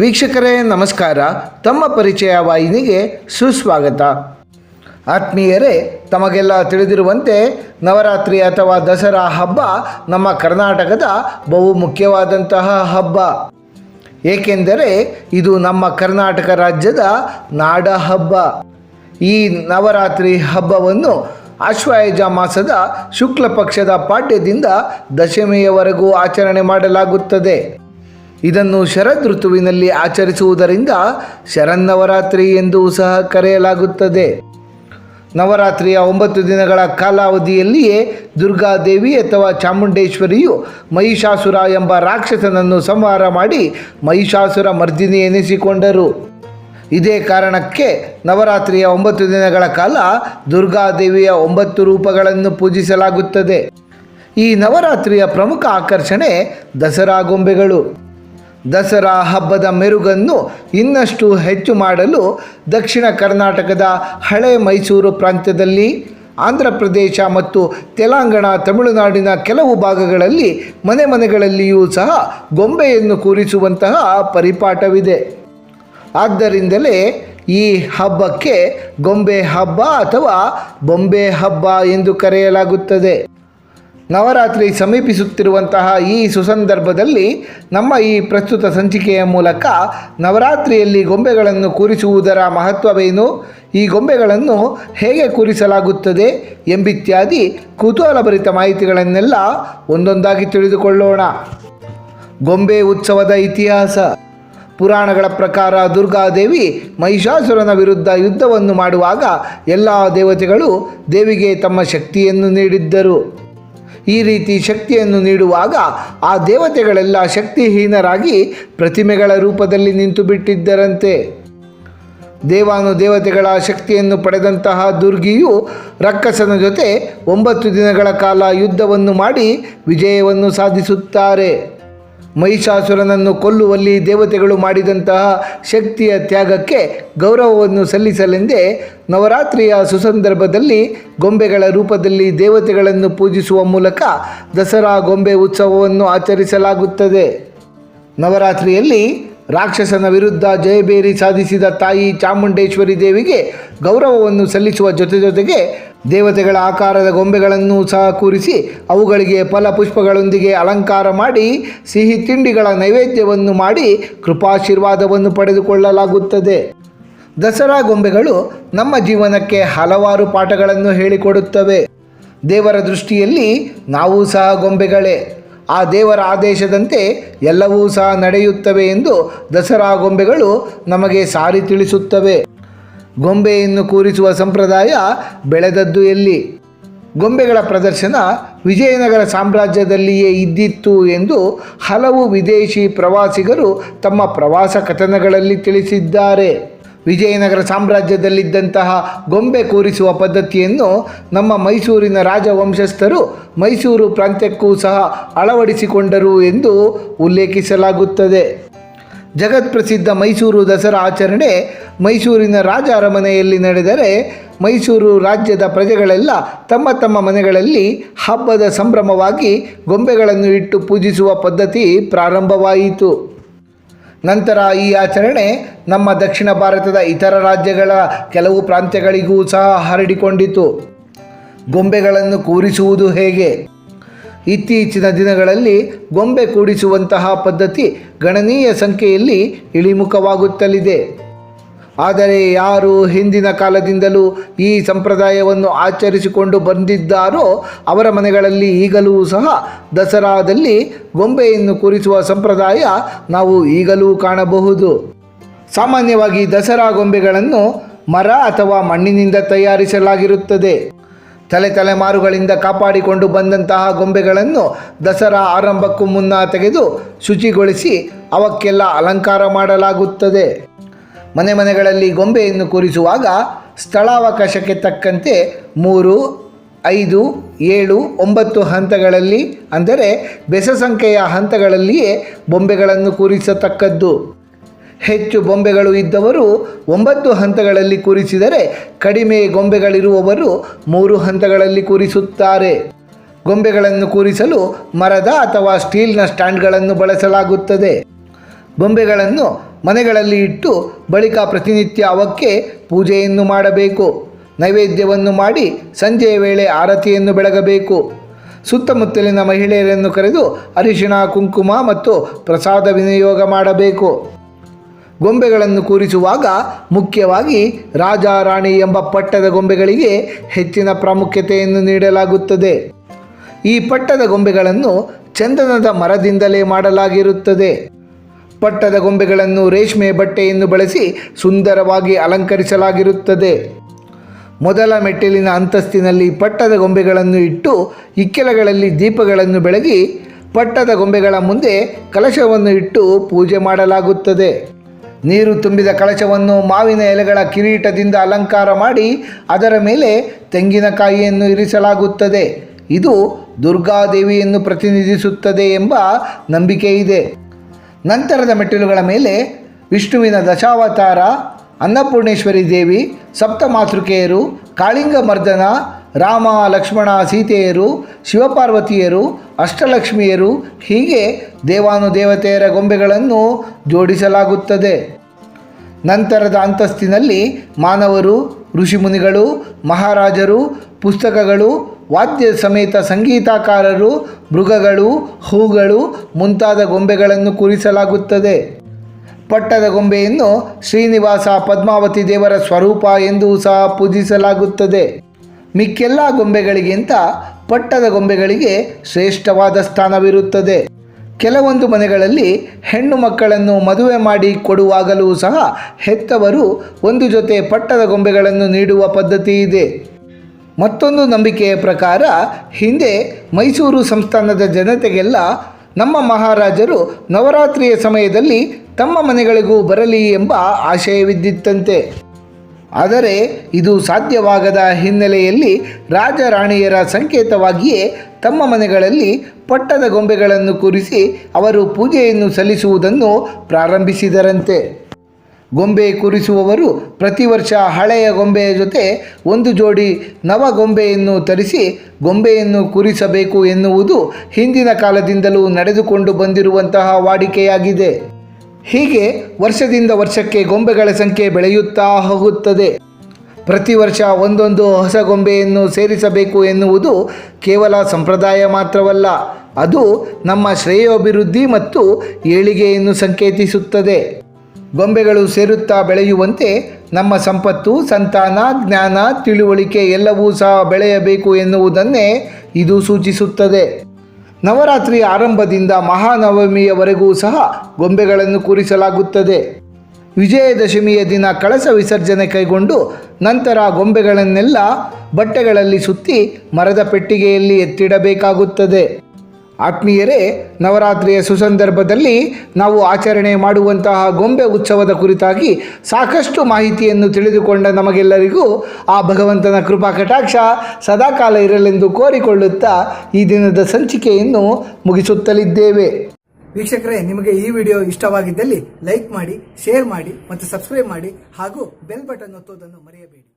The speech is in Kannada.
ವೀಕ್ಷಕರೇ, ನಮಸ್ಕಾರ. ತಮ್ಮ ಪರಿಚಯ ವಾಹಿನಿಗೆ ಸುಸ್ವಾಗತ. ಆತ್ಮೀಯರೇ, ತಮಗೆಲ್ಲ ತಿಳಿದಿರುವಂತೆ ನವರಾತ್ರಿ ಅಥವಾ ದಸರಾ ಹಬ್ಬ ನಮ್ಮ ಕರ್ನಾಟಕದ ಬಹು ಮುಖ್ಯವಾದಂತಹ ಹಬ್ಬ. ಏಕೆಂದರೆ ಇದು ನಮ್ಮ ಕರ್ನಾಟಕ ರಾಜ್ಯದ ನಾಡ ಹಬ್ಬ ಈ ನವರಾತ್ರಿ ಹಬ್ಬವನ್ನು ಆಶ್ವಯುಜ ಮಾಸದ ಶುಕ್ಲ ಪಕ್ಷದ ಪಾಡ್ಯದಿಂದ ದಶಮಿಯವರೆಗೂ ಆಚರಣೆ ಮಾಡಲಾಗುತ್ತದೆ. ಇದನ್ನು ಶರದ್ ಋತುವಿನಲ್ಲಿ ಆಚರಿಸುವುದರಿಂದ ಶರನ್ನವರಾತ್ರಿ ಎಂದು ಸಹ ಕರೆಯಲಾಗುತ್ತದೆ. ನವರಾತ್ರಿಯ ಒಂಬತ್ತು ದಿನಗಳ ಕಾಲಾವಧಿಯಲ್ಲಿಯೇ ದುರ್ಗಾದೇವಿ ಅಥವಾ ಚಾಮುಂಡೇಶ್ವರಿಯು ಮಹಿಷಾಸುರ ಎಂಬ ರಾಕ್ಷಸನನ್ನು ಸಂಹಾರ ಮಾಡಿ ಮಹಿಷಾಸುರ ಮರ್ದಿನಿ ಎನಿಸಿಕೊಂಡರು. ಇದೇ ಕಾರಣಕ್ಕೆ ನವರಾತ್ರಿಯ ಒಂಬತ್ತು ದಿನಗಳ ಕಾಲ ದುರ್ಗಾದೇವಿಯ ಒಂಬತ್ತು ರೂಪಗಳನ್ನು ಪೂಜಿಸಲಾಗುತ್ತದೆ. ಈ ನವರಾತ್ರಿಯ ಪ್ರಮುಖ ಆಕರ್ಷಣೆ ದಸರಾ ಗೊಂಬೆಗಳು. ದಸರಾ ಹಬ್ಬದ ಮೆರುಗನ್ನು ಇನ್ನಷ್ಟು ಹೆಚ್ಚು ಮಾಡಲು ದಕ್ಷಿಣ ಕರ್ನಾಟಕದ ಹಳೆ ಮೈಸೂರು ಪ್ರಾಂತ್ಯದಲ್ಲಿ, ಆಂಧ್ರ ಪ್ರದೇಶ ಮತ್ತು ತೆಲಂಗಾಣ, ತಮಿಳುನಾಡಿನ ಕೆಲವು ಭಾಗಗಳಲ್ಲಿ ಮನೆ ಮನೆಗಳಲ್ಲಿಯೂ ಸಹ ಗೊಂಬೆಯನ್ನು ಕೂರಿಸುವಂತಹ ಪರಿಪಾಠವಿದೆ. ಆದ್ದರಿಂದಲೇ ಈ ಹಬ್ಬಕ್ಕೆ ಗೊಂಬೆ ಹಬ್ಬ ಅಥವಾ ಬೊಂಬೆ ಹಬ್ಬ ಎಂದು ಕರೆಯಲಾಗುತ್ತದೆ. ನವರಾತ್ರಿ ಸಮೀಪಿಸುತ್ತಿರುವಂತಹ ಈ ಸುಸಂದರ್ಭದಲ್ಲಿ ನಮ್ಮ ಈ ಪ್ರಸ್ತುತ ಸಂಚಿಕೆಯ ಮೂಲಕ ನವರಾತ್ರಿಯಲ್ಲಿ ಗೊಂಬೆಗಳನ್ನು ಕೂರಿಸುವುದರ ಮಹತ್ವವೇನು? ಈ ಗೊಂಬೆಗಳನ್ನು ಹೇಗೆ ಕೂರಿಸಲಾಗುತ್ತದೆ ಎಂಬಿತ್ಯಾದಿ ಕುತೂಹಲಭರಿತ ಮಾಹಿತಿಗಳನ್ನೆಲ್ಲ ಒಂದೊಂದಾಗಿ ತಿಳಿದುಕೊಳ್ಳೋಣ. ಗೊಂಬೆ ಉತ್ಸವದ ಇತಿಹಾಸ. ಪುರಾಣಗಳ ಪ್ರಕಾರ ದುರ್ಗಾದೇವಿ ಮಹಿಷಾಸುರನ ವಿರುದ್ಧ ಯುದ್ಧವನ್ನು ಮಾಡುವಾಗ ಎಲ್ಲ ದೇವತೆಗಳು ದೇವಿಗೆ ತಮ್ಮ ಶಕ್ತಿಯನ್ನು ನೀಡಿದ್ದರು. ಈ ರೀತಿ ಶಕ್ತಿಯನ್ನು ನೀಡುವಾಗ ಆ ದೇವತೆಗಳೆಲ್ಲ ಶಕ್ತಿಹೀನರಾಗಿ ಪ್ರತಿಮೆಗಳ ರೂಪದಲ್ಲಿ ನಿಂತು ಬಿಟ್ಟಿದ್ದರಂತೆ. ದೇವಾನು ದೇವತೆಗಳ ಶಕ್ತಿಯನ್ನು ಪಡೆದಂತಹ ದುರ್ಗಿಯು ರಕ್ಕಸನ ಜೊತೆ ಒಂಬತ್ತು ದಿನಗಳ ಕಾಲ ಯುದ್ಧವನ್ನು ಮಾಡಿ ವಿಜಯವನ್ನು ಸಾಧಿಸುತ್ತಾರೆ. ಮಹಿಷಾಸುರನನ್ನು ಕೊಲ್ಲುವಲ್ಲಿ ದೇವತೆಗಳು ಮಾಡಿದಂತಹ ಶಕ್ತಿಯ ತ್ಯಾಗಕ್ಕೆ ಗೌರವವನ್ನು ಸಲ್ಲಿಸಲೆಂದೇ ನವರಾತ್ರಿಯ ಸುಸಂದರ್ಭದಲ್ಲಿ ಗೊಂಬೆಗಳ ರೂಪದಲ್ಲಿ ದೇವತೆಗಳನ್ನು ಪೂಜಿಸುವ ಮೂಲಕ ದಸರಾ ಗೊಂಬೆ ಉತ್ಸವವನ್ನು ಆಚರಿಸಲಾಗುತ್ತದೆ. ನವರಾತ್ರಿಯಲ್ಲಿ ರಾಕ್ಷಸನ ವಿರುದ್ಧ ಜಯಬೇರಿ ಸಾಧಿಸಿದ ತಾಯಿ ಚಾಮುಂಡೇಶ್ವರಿ ದೇವಿಗೆ ಗೌರವವನ್ನು ಸಲ್ಲಿಸುವ ಜೊತೆ ಜೊತೆಗೆ ದೇವತೆಗಳ ಆಕಾರದ ಗೊಂಬೆಗಳನ್ನು ಸಹ ಕೂರಿಸಿ ಅವುಗಳಿಗೆ ಫಲ ಪುಷ್ಪಗಳೊಂದಿಗೆ ಅಲಂಕಾರ ಮಾಡಿ, ಸಿಹಿ ತಿಂಡಿಗಳ ನೈವೇದ್ಯವನ್ನು ಮಾಡಿ ಕೃಪಾಶೀರ್ವಾದವನ್ನು ಪಡೆದುಕೊಳ್ಳಲಾಗುತ್ತದೆ. ದಸರಾ ಗೊಂಬೆಗಳು ನಮ್ಮ ಜೀವನಕ್ಕೆ ಹಲವಾರು ಪಾಠಗಳನ್ನು ಹೇಳಿಕೊಡುತ್ತವೆ. ದೇವರ ದೃಷ್ಟಿಯಲ್ಲಿ ನಾವು ಸಹ ಗೊಂಬೆಗಳೇ. ಆ ದೇವರ ಆದೇಶದಂತೆ ಎಲ್ಲವೂ ಸಹ ನಡೆಯುತ್ತವೆ ಎಂದು ದಸರಾ ಗೊಂಬೆಗಳು ನಮಗೆ ಸಾರಿ ತಿಳಿಸುತ್ತವೆ. ಗೊಂಬೆಯನ್ನು ಕೂರಿಸುವ ಸಂಪ್ರದಾಯ ಬೆಳೆದದ್ದು ಎಲ್ಲಿ? ಗೊಂಬೆಗಳ ಪ್ರದರ್ಶನ ವಿಜಯನಗರ ಸಾಮ್ರಾಜ್ಯದಲ್ಲಿಯೇ ಇದ್ದಿತ್ತು ಎಂದು ಹಲವು ವಿದೇಶಿ ಪ್ರವಾಸಿಗರು ತಮ್ಮ ಪ್ರವಾಸ ಕಥನಗಳಲ್ಲಿ ತಿಳಿಸಿದ್ದಾರೆ. ವಿಜಯನಗರ ಸಾಮ್ರಾಜ್ಯದಲ್ಲಿದ್ದಂತಹ ಗೊಂಬೆ ಕೂರಿಸುವ ಪದ್ಧತಿಯನ್ನು ನಮ್ಮ ಮೈಸೂರಿನ ರಾಜವಂಶಸ್ಥರು ಮೈಸೂರು ಪ್ರಾಂತ್ಯಕ್ಕೂ ಸಹ ಅಳವಡಿಸಿಕೊಂಡರು ಎಂದು ಉಲ್ಲೇಖಿಸಲಾಗುತ್ತದೆ. ಜಗತ್ಪ್ರಸಿದ್ಧ ಮೈಸೂರು ದಸರಾ ಆಚರಣೆ ಮೈಸೂರಿನ ರಾಜ ಅರಮನೆಯಲ್ಲಿ ನಡೆದರೆ ಮೈಸೂರು ರಾಜ್ಯದ ಪ್ರಜೆಗಳೆಲ್ಲ ತಮ್ಮ ತಮ್ಮ ಮನೆಗಳಲ್ಲಿ ಹಬ್ಬದ ಸಂಭ್ರಮವಾಗಿ ಗೊಂಬೆಗಳನ್ನು ಇಟ್ಟು ಪೂಜಿಸುವ ಪದ್ಧತಿ ಪ್ರಾರಂಭವಾಯಿತು. ನಂತರ ಈ ಆಚರಣೆ ನಮ್ಮ ದಕ್ಷಿಣ ಭಾರತದ ಇತರ ರಾಜ್ಯಗಳ ಕೆಲವು ಪ್ರಾಂತ್ಯಗಳಿಗೂ ಸಹ ಹರಡಿಕೊಂಡಿತು. ಗೊಂಬೆಗಳನ್ನು ಕೂರಿಸುವುದು ಹೇಗೆ? ಇತ್ತೀಚಿನ ದಿನಗಳಲ್ಲಿ ಗೊಂಬೆ ಕೂಡಿಸುವಂತಹ ಪದ್ಧತಿ ಗಣನೀಯ ಸಂಖ್ಯೆಯಲ್ಲಿ ಇಳಿಮುಖವಾಗುತ್ತಲಿದೆ. ಆದರೆ ಯಾರು ಹಿಂದಿನ ಕಾಲದಿಂದಲೂ ಈ ಸಂಪ್ರದಾಯವನ್ನು ಆಚರಿಸಿಕೊಂಡು ಬಂದಿದ್ದಾರೋ ಅವರ ಮನೆಗಳಲ್ಲಿ ಈಗಲೂ ಸಹ ದಸರಾದಲ್ಲಿ ಗೊಂಬೆಯನ್ನು ಕೂರಿಸುವ ಸಂಪ್ರದಾಯ ನಾವು ಈಗಲೂ ಕಾಣಬಹುದು. ಸಾಮಾನ್ಯವಾಗಿ ದಸರಾ ಗೊಂಬೆಗಳನ್ನು ಮರ ಅಥವಾ ಮಣ್ಣಿನಿಂದ ತಯಾರಿಸಲಾಗಿರುತ್ತದೆ. ತಲೆ ತಲೆಮಾರುಗಳಿಂದ ಕಾಪಾಡಿಕೊಂಡು ಬಂದಂತಹ ಗೊಂಬೆಗಳನ್ನು ದಸರಾ ಆರಂಭಕ್ಕೂ ಮುನ್ನ ತೆಗೆದು ಶುಚಿಗೊಳಿಸಿ ಅವಕ್ಕೆಲ್ಲ ಅಲಂಕಾರ ಮಾಡಲಾಗುತ್ತದೆ. ಮನೆ ಮನೆಗಳಲ್ಲಿ ಗೊಂಬೆಯನ್ನು ಕೂರಿಸುವಾಗ ಸ್ಥಳಾವಕಾಶಕ್ಕೆ ತಕ್ಕಂತೆ ಮೂರು, ಐದು, ಏಳು, ಒಂಬತ್ತು ಹಂತಗಳಲ್ಲಿ, ಅಂದರೆ ಬೆಸ ಸಂಖ್ಯೆಯ ಹಂತಗಳಲ್ಲಿಯೇ ಬೊಂಬೆಗಳನ್ನು ಕೂರಿಸತಕ್ಕದ್ದು. ಹೆಚ್ಚು ಬೊಂಬೆಗಳು ಇದ್ದವರು ಒಂಬತ್ತು ಹಂತಗಳಲ್ಲಿ ಕೂರಿಸಿದರೆ ಕಡಿಮೆ ಗೊಂಬೆಗಳಿರುವವರು ಮೂರು ಹಂತಗಳಲ್ಲಿ ಕೂರಿಸುತ್ತಾರೆ. ಗೊಂಬೆಗಳನ್ನು ಕೂರಿಸಲು ಮರದ ಅಥವಾ ಸ್ಟೀಲ್ನ ಸ್ಟ್ಯಾಂಡ್ಗಳನ್ನು ಬಳಸಲಾಗುತ್ತದೆ. ಗೊಂಬೆಗಳನ್ನು ಮನೆಗಳಲ್ಲಿ ಇಟ್ಟು ಬಳಿಕ ಪ್ರತಿನಿತ್ಯ ಅವಕ್ಕೆ ಪೂಜೆಯನ್ನು ಮಾಡಬೇಕು. ನೈವೇದ್ಯವನ್ನು ಮಾಡಿ ಸಂಜೆಯ ವೇಳೆ ಆರತಿಯನ್ನು ಬೆಳಗಬೇಕು. ಸುತ್ತಮುತ್ತಲಿನ ಮಹಿಳೆಯರನ್ನು ಕರೆದು ಅರಿಶಿಣ, ಕುಂಕುಮ ಮತ್ತು ಪ್ರಸಾದ ವಿನಿಯೋಗ ಮಾಡಬೇಕು. ಗೊಂಬೆಗಳನ್ನು ಕೂರಿಸುವಾಗ ಮುಖ್ಯವಾಗಿ ರಾಜ ರಾಣಿ ಎಂಬ ಪಟ್ಟದ ಗೊಂಬೆಗಳಿಗೆ ಹೆಚ್ಚಿನ ಪ್ರಾಮುಖ್ಯತೆಯನ್ನು ನೀಡಲಾಗುತ್ತದೆ. ಈ ಪಟ್ಟದ ಗೊಂಬೆಗಳನ್ನು ಚಂದನದ ಮರದಿಂದಲೇ ಮಾಡಲಾಗಿರುತ್ತದೆ. ಪಟ್ಟದ ಗೊಂಬೆಗಳನ್ನು ರೇಷ್ಮೆ ಬಟ್ಟೆಯನ್ನು ಬಳಸಿ ಸುಂದರವಾಗಿ ಅಲಂಕರಿಸಲಾಗಿರುತ್ತದೆ. ಮೊದಲ ಮೆಟ್ಟಿಲಿನ ಅಂತಸ್ತಿನಲ್ಲಿ ಪಟ್ಟದ ಗೊಂಬೆಗಳನ್ನು ಇಟ್ಟು ಇಕ್ಕೆಲಗಳಲ್ಲಿ ದೀಪಗಳನ್ನು ಬೆಳಗಿ ಪಟ್ಟದ ಗೊಂಬೆಗಳ ಮುಂದೆ ಕಲಶವನ್ನು ಇಟ್ಟು ಪೂಜೆ ಮಾಡಲಾಗುತ್ತದೆ. ನೀರು ತುಂಬಿದ ಕಳಶವನ್ನು ಮಾವಿನ ಎಲೆಗಳ ಕಿರೀಟದಿಂದ ಅಲಂಕಾರ ಮಾಡಿ ಅದರ ಮೇಲೆ ತೆಂಗಿನಕಾಯಿಯನ್ನು ಇರಿಸಲಾಗುತ್ತದೆ. ಇದು ದುರ್ಗಾದೇವಿಯನ್ನು ಪ್ರತಿನಿಧಿಸುತ್ತದೆ ಎಂಬ ನಂಬಿಕೆ ಇದೆ. ನಂತರದ ಮೆಟ್ಟಿಲುಗಳ ಮೇಲೆ ವಿಷ್ಣುವಿನ ದಶಾವತಾರ, ಅನ್ನಪೂರ್ಣೇಶ್ವರಿ ದೇವಿ, ಸಪ್ತಮಾತೃಕೆಯರು ಕಾಳಿಂಗ ಮರ್ದನ ರಾಮ, ಲಕ್ಷ್ಮಣ, ಸೀತೆಯರು, ಶಿವಪಾರ್ವತಿಯರು, ಅಷ್ಟಲಕ್ಷ್ಮಿಯರು, ಹೀಗೆ ದೇವಾನುದೇವತೆಯರ ಗೊಂಬೆಗಳನ್ನು ಜೋಡಿಸಲಾಗುತ್ತದೆ. ನಂತರದ ಅಂತಸ್ತಿನಲ್ಲಿ ಮಾನವರು, ಋಷಿಮುನಿಗಳು, ಮಹಾರಾಜರು, ಪುಸ್ತಕಗಳು, ವಾದ್ಯ ಸಮೇತ ಸಂಗೀತಕಾರರು, ಮೃಗಗಳು, ಹೂಗಳು ಮುಂತಾದ ಗೊಂಬೆಗಳನ್ನು ಕೂರಿಸಲಾಗುತ್ತದೆ. ಪಟ್ಟದ ಗೊಂಬೆಯನ್ನು ಶ್ರೀನಿವಾಸ ಪದ್ಮಾವತಿ ದೇವರ ಸ್ವರೂಪ ಎಂದು ಸಹ ಪೂಜಿಸಲಾಗುತ್ತದೆ. ಮಿಕ್ಕೆಲ್ಲ ಗೊಂಬೆಗಳಿಗಿಂತ ಪಟ್ಟದ ಗೊಂಬೆಗಳಿಗೆ ಶ್ರೇಷ್ಠವಾದ ಸ್ಥಾನವಿರುತ್ತದೆ. ಕೆಲವೊಂದು ಮನೆಗಳಲ್ಲಿ ಹೆಣ್ಣು ಮಕ್ಕಳನ್ನು ಮದುವೆ ಮಾಡಿ ಕೊಡುವಾಗಲೂ ಸಹ ಹೆತ್ತವರು ಒಂದು ಜೊತೆ ಪಟ್ಟದ ಗೊಂಬೆಗಳನ್ನು ನೀಡುವ ಪದ್ಧತಿ ಇದೆ. ಮತ್ತೊಂದು ನಂಬಿಕೆಯ ಪ್ರಕಾರ, ಹಿಂದೆ ಮೈಸೂರು ಸಂಸ್ಥಾನದ ಜನತೆಗೆಲ್ಲ ನಮ್ಮ ಮಹಾರಾಜರು ನವರಾತ್ರಿಯ ಸಮಯದಲ್ಲಿ ತಮ್ಮ ಮನೆಗಳಿಗೂ ಬರಲಿ ಎಂಬ ಆಶಯವಿದ್ದಿತ್ತಂತೆ. ಆದರೆ ಇದು ಸಾಧ್ಯವಾಗದ ಹಿನ್ನೆಲೆಯಲ್ಲಿ ರಾಜರಾಣಿಯರ ಸಂಕೇತವಾಗಿಯೇ ತಮ್ಮ ಮನೆಗಳಲ್ಲಿ ಪಟ್ಟದ ಗೊಂಬೆಗಳನ್ನು ಕೂರಿಸಿ ಅವರು ಪೂಜೆಯನ್ನು ಸಲ್ಲಿಸುವುದನ್ನು ಪ್ರಾರಂಭಿಸಿದರಂತೆ. ಗೊಂಬೆ ಕೂರಿಸುವವರು ಪ್ರತಿ ವರ್ಷ ಹಳೆಯ ಗೊಂಬೆಯ ಜೊತೆ ಒಂದು ಜೋಡಿ ನವ ಗೊಂಬೆಯನ್ನು ತರಿಸಿ ಗೊಂಬೆಯನ್ನು ಕೂರಿಸಬೇಕು ಎನ್ನುವುದು ಹಿಂದಿನ ಕಾಲದಿಂದಲೂ ನಡೆದುಕೊಂಡು ಬಂದಿರುವಂತಹ ವಾಡಿಕೆಯಾಗಿದೆ. ಹೀಗೆ ವರ್ಷದಿಂದ ವರ್ಷಕ್ಕೆ ಗೊಂಬೆಗಳ ಸಂಖ್ಯೆ ಬೆಳೆಯುತ್ತಾ ಹೋಗುತ್ತದೆ. ಪ್ರತಿ ವರ್ಷ ಒಂದೊಂದು ಹೊಸ ಗೊಂಬೆಯನ್ನು ಸೇರಿಸಬೇಕು ಎನ್ನುವುದು ಕೇವಲ ಸಂಪ್ರದಾಯ ಮಾತ್ರವಲ್ಲ, ಅದು ನಮ್ಮ ಶ್ರೇಯೋಭಿವೃದ್ಧಿ ಮತ್ತು ಏಳಿಗೆಯನ್ನು ಸಂಕೇತಿಸುತ್ತದೆ. ಗೊಂಬೆಗಳು ಸೇರುತ್ತಾ ಬೆಳೆಯುವಂತೆ ನಮ್ಮ ಸಂಪತ್ತು, ಸಂತಾನ, ಜ್ಞಾನ, ತಿಳುವಳಿಕೆ ಎಲ್ಲವೂ ಸಹ ಬೆಳೆಯಬೇಕು ಎನ್ನುವುದನ್ನೇ ಇದು ಸೂಚಿಸುತ್ತದೆ. ನವರಾತ್ರಿ ಆರಂಭದಿಂದ ಮಹಾನವಮಿಯವರೆಗೂ ಸಹ ಗೊಂಬೆಗಳನ್ನು ಕೂರಿಸಲಾಗುತ್ತದೆ. ವಿಜಯದಶಮಿಯ ದಿನ ಕಳಸ ವಿಸರ್ಜನೆ ಕೈಗೊಂಡು ನಂತರ ಗೊಂಬೆಗಳನ್ನೆಲ್ಲ ಬಟ್ಟೆಗಳಲ್ಲಿ ಸುತ್ತಿ ಮರದ ಪೆಟ್ಟಿಗೆಯಲ್ಲಿ ಎತ್ತಿಡಬೇಕಾಗುತ್ತದೆ. ಆತ್ಮೀಯರೇ, ನವರಾತ್ರಿಯ ಸುಸಂದರ್ಭದಲ್ಲಿ ನಾವು ಆಚರಣೆ ಮಾಡುವಂತಹ ಗೊಂಬೆ ಉತ್ಸವದ ಕುರಿತಾಗಿ ಸಾಕಷ್ಟು ಮಾಹಿತಿಯನ್ನು ತಿಳಿದುಕೊಂಡ ನಮಗೆಲ್ಲರಿಗೂ ಆ ಭಗವಂತನ ಕೃಪಾ ಕಟಾಕ್ಷ ಸದಾಕಾಲ ಇರಲೆಂದು ಕೋರಿಕೊಳ್ಳುತ್ತಾ ಈ ದಿನದ ಸಂಚಿಕೆಯನ್ನು ಮುಗಿಸುತ್ತಲಿದ್ದೇವೆ. ವೀಕ್ಷಕರೇ, ನಿಮಗೆ ಈ ವಿಡಿಯೋ ಇಷ್ಟವಾಗಿದ್ದಲ್ಲಿ ಲೈಕ್ ಮಾಡಿ, ಶೇರ್ ಮಾಡಿ ಮತ್ತು ಸಬ್ಸ್ಕ್ರೈಬ್ ಮಾಡಿ ಹಾಗೂ ಬೆಲ್ ಬಟನ್ ಒತ್ತೋದನ್ನು ಮರೆಯಬೇಡಿ.